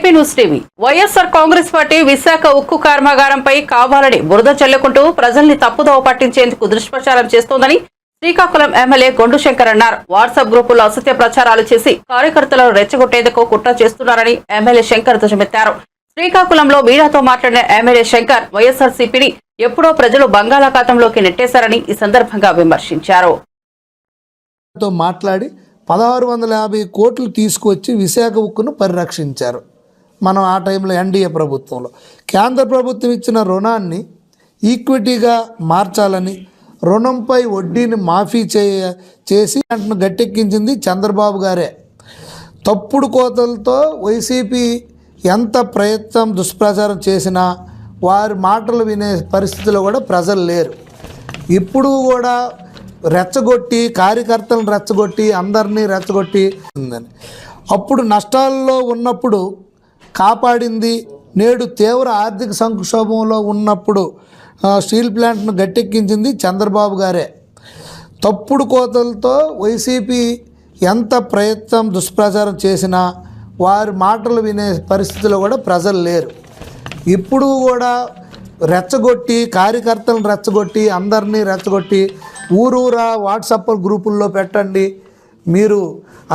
AP news TV. YSR Congress party Visakha ఉక్కు కర్మాగారంపై కావాలని బురద చల్లుకుంటూ ప్రజల్ని తప్పుదోవ పట్టించేందుకు దుష్ప్రచారం చేస్తోందని శ్రీకాకుళం ఎమ్మెల్యే గొండు శంకర్ అన్నారు. వాట్సాప్ గ్రూపుల్లో అసత్య ప్రచారాలు చేసి కార్యకర్తలను రెచ్చగొట్టేందుకు కుట్ర చేస్తున్నారని ఎమ్మెల్యే శంకర్ దుషమెత్తారు శ్రీకాకుళంలో మీడియాతో మాట్లాడిన ఎమ్మెల్యే శంకర్ వైఎస్ఆర్ సిపిని ఎప్పుడో ప్రజలు బంగాళాఖాతంలోకి నెట్టేశారని ఈ సందర్భంగా విమర్శించారు. తో మాట్లాడి పదహారు వందల యాభై కోట్లు తీసుకువచ్చి విశాఖ ఉక్కును పరిరక్షించారు. మనం ఆ టైంలో ఎన్డీఏ ప్రభుత్వంలో. కేంద్ర ప్రభుత్వం ఇచ్చిన రుణాన్ని ఈక్విటీగా మార్చాలని రుణంపై వడ్డీని మాఫీ చేయ చేసి అంటను గట్టెక్కించింది చంద్రబాబు గారే. తప్పుడు కోతలతో వైసీపీ ఎంత ప్రయత్నం దుష్ప్రచారం చేసినా వారి మాటలు వినే పరిస్థితిలో కూడా ప్రజలు లేరు. ఇప్పుడు కూడా రెచ్చగొట్టి కార్యకర్తలను రెచ్చగొట్టి అందరినీ రెచ్చగొట్టి ఉందని. అప్పుడు నష్టాల్లో ఉన్నప్పుడు కాపాడింది. నేడు తీవ్ర ఆర్థిక సంక్షోభంలో ఉన్నప్పుడు స్టీల్ ప్లాంట్ను గట్టెక్కించింది చంద్రబాబు గారే. తప్పుడు కోతలతో వైసీపీ ఎంత ప్రయత్నం దుష్ప్రచారం చేసినా వారి మాటలు వినే పరిస్థితిలో కూడా ప్రజలు లేరు. ఇప్పుడు కూడా రెచ్చగొట్టి కార్యకర్తలను రెచ్చగొట్టి అందరినీ రెచ్చగొట్టి ఊరూరా వాట్సాప్ గ్రూపుల్లో పెట్టండి. మీరు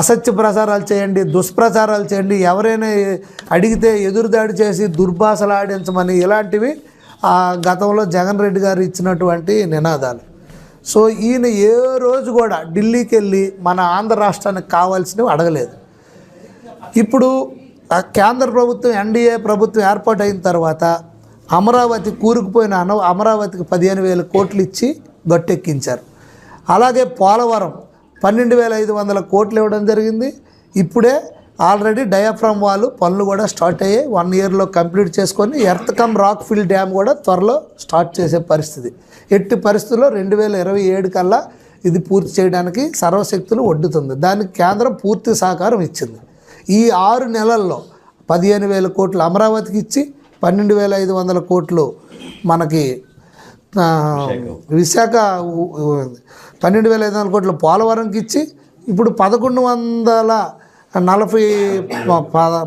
అసత్య ప్రచారాలు చేయండి దుష్ప్రచారాలు చేయండి ఎవరైనా అడిగితే ఎదురుదాడి చేసి దుర్భాషలు ఆడించమని ఇలాంటివి ఆ గతంలో జగన్ రెడ్డి గారు ఇచ్చినటువంటి నినాదాలు. సో ఈయన ఏ రోజు కూడా ఢిల్లీకి వెళ్ళి మన ఆంధ్ర రాష్ట్రానికి కావాల్సినవి అడగలేదు. ఇప్పుడు కేంద్ర ప్రభుత్వం ఎన్డీఏ ప్రభుత్వం ఏర్పాటు అయిన తర్వాత అమరావతి కూరుకుపోయిన అమరావతికి పదిహేను వేల కోట్లు ఇచ్చి గట్టెక్కించారు. అలాగే పోలవరం పన్నెండు వేల ఐదు వందల కోట్లు ఇవ్వడం జరిగింది. ఇప్పుడే ఆల్రెడీ డయాఫ్రామ్ వాళ్ళు పనులు కూడా స్టార్ట్ అయ్యాయి వన్ ఇయర్లో కంప్లీట్ చేసుకొని earth cum rock fill dam కూడా త్వరలో స్టార్ట్ చేసే పరిస్థితి. ఎట్టి పరిస్థితుల్లో రెండు వేల ఇరవై ఏడు కల్లా ఇది పూర్తి చేయడానికి సర్వశక్తులు ఒడ్డుతుంది. దానికి కేంద్రం పూర్తి సహకారం ఇచ్చింది. ఈ ఆరు నెలల్లో పదిహేను వేల కోట్లు అమరావతికి ఇచ్చి పన్నెండు వేల ఐదు వందల కోట్లు మనకి విశాఖ పన్నెండు వేల ఐదు వందల కోట్లు పోలవరంకి ఇచ్చి ఇప్పుడు పదకొండు వందల నలభై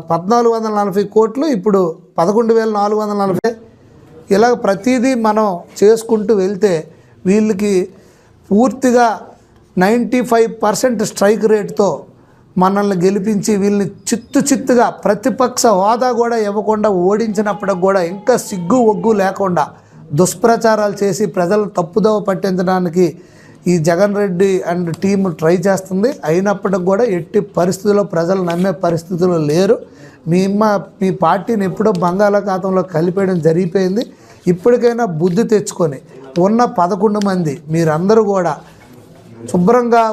పద్నాలుగు వందల నలభై కోట్లు ఇప్పుడు పదకొండు వేల నాలుగు వందల నలభై. ఇలా ప్రతిదీ మనం చేసుకుంటూ వెళ్తే వీళ్ళకి పూర్తిగా నైంటీ ఫైవ్ పర్సెంట్ స్ట్రైక్ రేట్తో మనల్ని గెలిపించి వీళ్ళని చిత్తు చిత్తుగా ప్రతిపక్ష హోదా కూడా ఇవ్వకుండా ఓడించినప్పటికి కూడా ఇంకా సిగ్గు ఒగ్గు లేకుండా దుష్ప్రచారాలు చేసి ప్రజలు తప్పుదోవ పట్టించడానికి ఈ Jagan Reddy and team try చేస్తుంది. అయినప్పటికి కూడా ఎట్టి పరిస్థితుల్లో ప్రజలు నమ్మే పరిస్థితుల్లో లేరు. మీ మీ పార్టీని ఎప్పుడో బంగాళాఖాతంలో కలిపేయడం జరిగిపోయింది. ఇప్పటికైనా బుద్ధి తెచ్చుకొని ఉన్న పదకొండు మంది మీరందరూ కూడా శుభ్రంగా